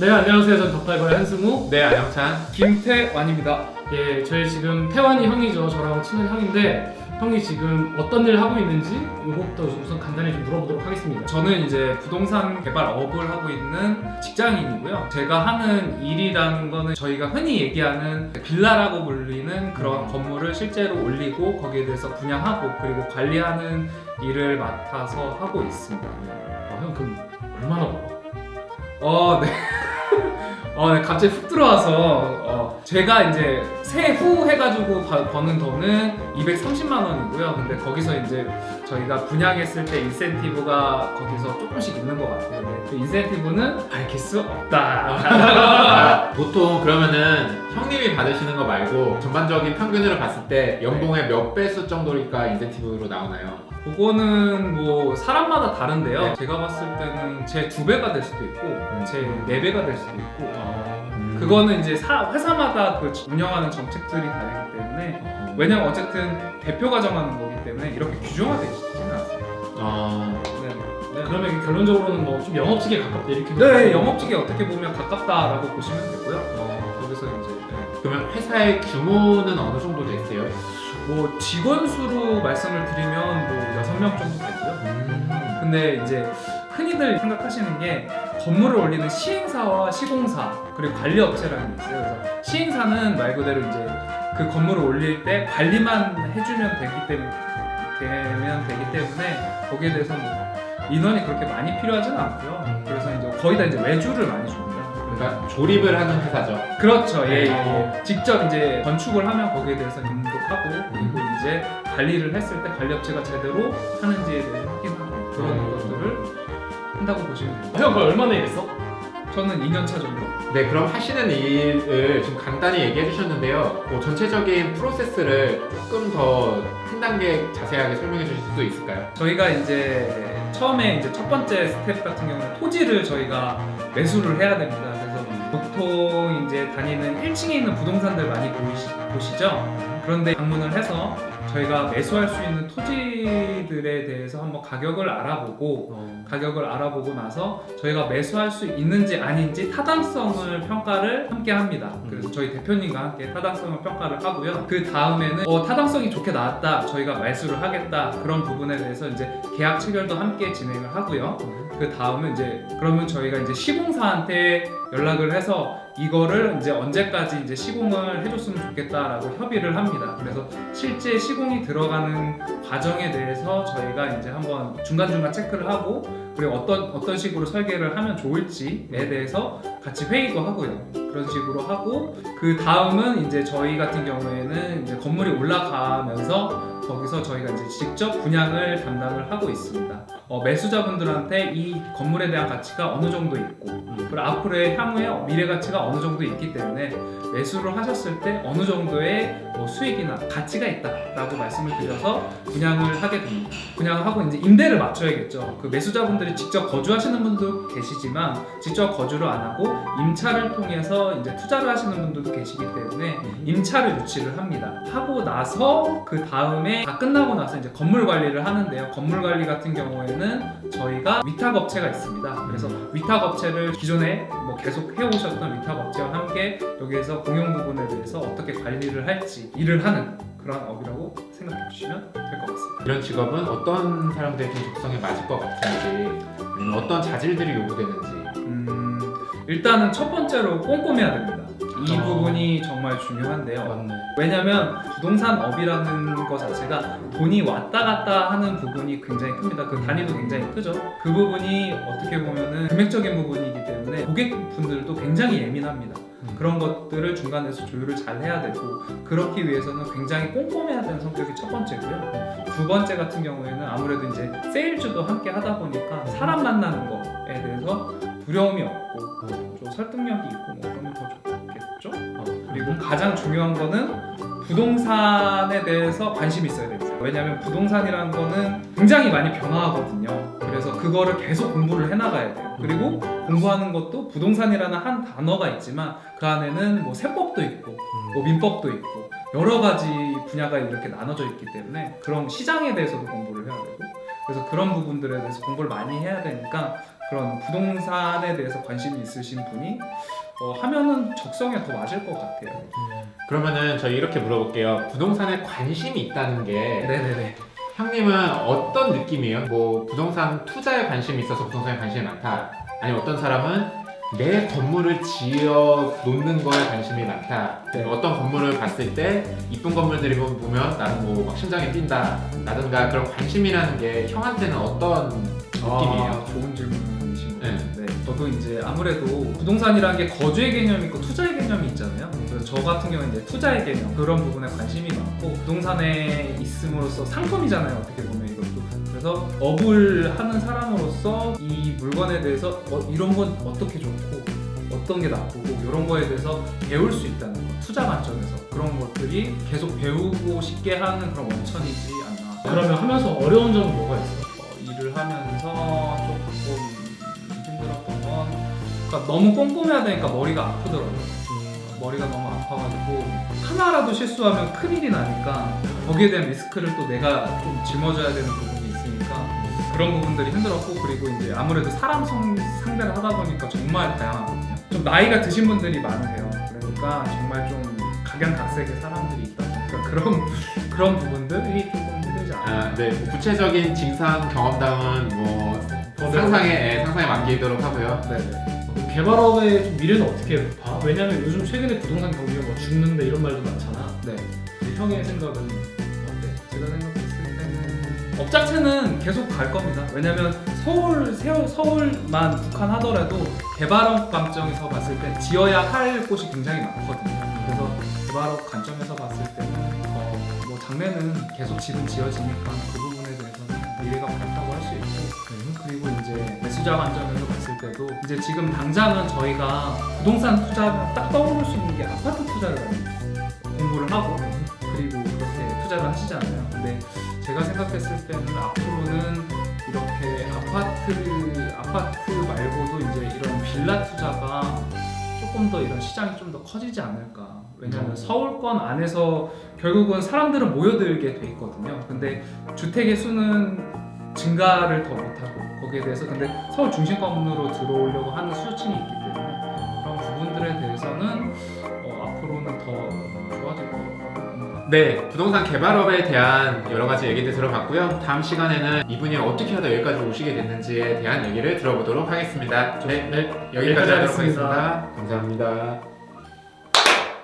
네 안녕하세요 전 덕발거의 한승우 네, 안영찬. 김태완입니다 예 저희 지금 태완이 형이죠 저랑 친한 형인데 형이 지금 어떤 일 하고 있는지 이것부터 우선 간단히 좀 물어보도록 하겠습니다 저는 이제 부동산 개발 업을 하고 있는 직장인이고요. 제가 하는 일이라는 거는 저희가 흔히 얘기하는 빌라라고 불리는 그런 건물을 실제로 올리고 거기에 대해서 분양하고 그리고 관리하는 일을 맡아서 하고 있습니다. 아, 형 그럼 얼마나 벌어? 어, 네. 어, 네. 갑자기 훅 들어와서 어, 제가 이제 세후 해가지고 바- 버는 돈은 230만 원이고요. 근데 거기서 이제 저희가 분양했을 때 인센티브가 거기서 조금씩 있는 것 같아요. 네. 그 인센티브는 밝힐 수 없다. 아, 보통 그러면은 형님이 받으시는 거 말고 전반적인 평균으로 봤을 때 연봉의 몇 배수 정도니까 인센티브로 나오나요? 그거는 뭐 사람마다 다른데요. 제가 봤을 때는 제 두 배가 될 수도 있고 제 네 배가 될 수도 있고 그거는 이제 사- 회사마다 그 운영하는 정책들이 다르기 때문에 왜냐면 어쨌든 대표가 정하는 거기 때문에 이렇게 규정화되어 있지는 않습니다. 어, 네. 네. 그러면 이게 결론적으로는 뭐 좀 영업직에 가깝다 이렇게 네, 영업직이 어떻게 보면 가깝다라고 보시면 되고요. 어, 거기서 이제 네. 그러면 회사의 규모는 어느 정도 되세요? 뭐 직원 수로 말씀을 드리면 뭐 6명 정도 되고요. 근데 이제 흔히들 생각하시는 게 건물을 올리는 시행사와 시공사 그리고 관리업체라는 게 있어요. 그래서 시행사는 말 그대로 이제 그 건물을 올릴 때 관리만 해주면 되기 때문에 되면 되기 때문에 거기에 대해서 뭐 인원이 그렇게 많이 필요하지는 않고요. 그래서 이제 거의 다 이제 외주를 많이 줍니다. 그러니까 조립을 하는 회사죠. 그렇죠. 예, 예, 어. 예. 직접 이제 건축을 하면 거기에 대해서 감독하고 그리고 이제 관리를 했을 때 관리업체가 제대로 하는지에 대해 확인하고 그런 음. 것들을 한다고 보시면 됩니다. 아, 형 그럼 얼마나 일했어? 저는 2년 차 정도. 네, 그럼 하시는 일을 좀 간단히 얘기해 주셨는데요. 뭐 전체적인 프로세스를 조금 더 한 단계 자세하게 설명해 주실 수도 있을까요? 저희가 이제 처음에 이제 첫 번째 스텝 같은 경우는 토지를 저희가 매수를 해야 됩니다. 그래서 보통 이제 다니는 1층에 있는 부동산들 많이 보이시, 보시죠? 그런데 방문을 해서 저희가 매수할 수 있는 토지들에 대해서 한번 가격을 알아보고 가격을 알아보고 나서 저희가 매수할 수 있는지 아닌지 타당성을 평가를 함께 합니다. 그래서 저희 대표님과 함께 타당성을 평가를 하고요. 그 다음에는 어, 타당성이 좋게 나왔다. 저희가 말수를 하겠다. 그런 부분에 대해서 이제 계약 체결도 함께 진행을 하고요. 그 다음은 이제 그러면 저희가 이제 시공사한테 연락을 해서 이거를 이제 언제까지 이제 시공을 해줬으면 좋겠다라고 협의를 합니다. 그래서 실제 시공이 들어가는 과정에 대해서 저희가 이제 한번 중간중간 체크를 하고 그리고 어떤 어떤 식으로 설계를 하면 좋을지에 대해서 같이 회의도 하고요. 그런 식으로 하고 그 다음은 이제 저희 같은 경우에는 이제 건물이 올라가면서 거기서 저희가 이제 직접 분양을 담당을 하고 있습니다. 어, 매수자분들한테 이 건물에 대한 가치가 어느 정도 있고 그리고 앞으로의 향후의 미래 가치가 어느 정도 있기 때문에 매수를 하셨을 때 어느 정도의 뭐 수익이나 가치가 있다라고 말씀을 드려서 분양을 하게 됩니다. 분양을 하고 이제 임대를 맞춰야겠죠. 그 매수자분들이 직접 거주하시는 분도 계시지만 직접 거주를 안 하고 임차를 통해서 이제 투자를 하시는 분들도 계시기 때문에 임차를 유치를 합니다. 하고 나서 그 다음에 다 끝나고 나서 이제 건물 관리를 하는데요. 건물 관리 같은 경우에는 저희가 위탁 업체가 있습니다. 그래서 위탁 업체를 기존에 뭐 계속 해오셨던 위탁 업체와 함께 여기에서 공용 부분에 대해서 어떻게 관리를 할지 일을 하는 그런 업이라고 생각해 주시면 될 것 같습니다. 이런 직업은 어떤 사람들의 좀 적성에 맞을 것 같은지 아니면 어떤 자질들이 요구되는지 음, 일단은 첫 번째로 꼼꼼해야 됩니다. 이 어. 부분이 정말 중요한데요. 맞네 왜냐면 부동산 업이라는 것 자체가 돈이 왔다 갔다 하는 부분이 굉장히 큽니다. 그 단위도 굉장히 크죠. 그 부분이 어떻게 보면은 금액적인 부분이기 때문에 고객분들도 굉장히 예민합니다. 음. 그런 것들을 중간에서 조율을 잘 해야 되고 그렇기 위해서는 굉장히 꼼꼼해야 되는 성격이 첫 번째고요. 두 번째 같은 경우에는 아무래도 이제 세일즈도 함께 하다 보니까 사람 만나는 거에 대해서 두려움이 없고 좀 설득력이 있고 뭐 그러면 더 좋 겠죠. 어, 그리고 가장 중요한 거는 부동산에 대해서 관심이 있어야 됩니다. 왜냐하면 부동산이라는 거는 굉장히 많이 변화하거든요. 그래서 그거를 계속 공부를 해나가야 돼요. 그리고 공부하는 것도 부동산이라는 한 단어가 있지만 그 안에는 뭐 세법도 있고 뭐 민법도 있고 여러 가지 분야가 이렇게 나눠져 있기 때문에 그런 시장에 대해서도 공부를 해야 되고 그래서 그런 부분들에 대해서 공부를 많이 해야 되니까 그런 부동산에 대해서 관심이 있으신 분이 어, 하면은 적성에 더 맞을 것 같아요. 그러면은 저희 이렇게 물어볼게요. 부동산에 관심이 있다는 게 네네네. 형님은 어떤 느낌이에요? 뭐 부동산 투자에 관심이 있어서 부동산에 관심이 많다. 아니 어떤 사람은 내 건물을 지어 놓는 거에 관심이 많다. 네. 어떤 건물을 봤을 때 이쁜 건물들이 보면 나는 뭐 막 심장이 뛴다. 라든가 그런 관심이라는 게 형한테는 어떤 느낌이에요? 아, 좋은 질문이신 것 네. 같은데 저도 이제 아무래도 부동산이라는 게 거주의 개념이 있고 투자의 개념이 있잖아요. 그래서 저 같은 경우는 이제 투자의 개념 그런 부분에 관심이 많고 부동산에 있음으로써 상품이잖아요. 어떻게 보면 이것도 그래서 업을 하는 사람으로서 이 물건에 대해서 어, 이런 건 어떻게 좋고 어떤 게 나쁘고 이런 거에 대해서 배울 수 있다는 거 투자 관점에서 그런 것들이 계속 배우고 싶게 하는 그런 원천이지 않나. 그러면 하면서 어려운 점은 뭐가 있어? 어, 일을 하면서 조금 힘들었던 건 그러니까 너무 꼼꼼해야 되니까 머리가 아프더라고요. 머리가 너무 아파가지고 하나라도 실수하면 큰일이 나니까 거기에 대한 리스크를 또 내가 좀 짊어져야 되는 부분이 있으니까 그런 부분들이 힘들었고 그리고 이제 아무래도 사람 성- 상대를 하다 보니까 정말 다양하거든요. 좀 나이가 드신 분들이 많으세요. 그러니까 정말 좀 각양각색의 사람들이 있다 보니까 그런 그런 부분들이 조금 힘들지 않아요. 아, 네. 뭐 구체적인 진상 경험담은 뭐더 상상에 예, 상상에 맡기도록 하고요. 네네. 그 개발업의 좀 미래는 어떻게 봐? 왜냐면 요즘 최근에 부동산 경기가 뭐 죽는데 이런 말도 많잖아. 네. 근데 형의 생각은 어때? 제가 때는 업 자체는 계속 갈 겁니다. 왜냐면 서울 세울 서울만 국한하더라도 개발업 관점에서 봤을 때 지어야 할 곳이 굉장히 많거든요. 그래서 개발업 관점에서 봤을 때는 어, 뭐 장래는 계속 집은 지어지니까 그 부분에 대해서는 미래가 밝다고 할 수 있고 그리고 이제 매수자 관점에서 봤을 때도 이제 지금 당장은 저희가 부동산 투자가 딱 떠오를 수 있는 게 아파트 투자를 공부를 하고 그리고 그렇게 투자를 하시잖아요. 근데 제가 생각했을 때는 앞으로는 이렇게 아파트 아파트 말고도 이제 이런 빌라 투자가 조금 더 이런 시장이 좀 더 커지지 않을까. 왜냐하면 음. 서울권 안에서 결국은 사람들은 모여들게 돼 있거든요. 근데 주택의 수는 증가를 더 못하고 거기에 대해서 근데 서울 중심권으로 들어오려고 하는 수요층이 있기 때문에 그런 부분들에 대해서는 어, 앞으로는 더. 네, 부동산 개발업에 대한 여러 가지 얘기들 들어봤고요. 다음 시간에는 이분이 어떻게 하다 여기까지 오시게 됐는지에 대한 얘기를 들어보도록 하겠습니다. 네, 네, 여기까지 하도록. 하겠습니다. 감사합니다.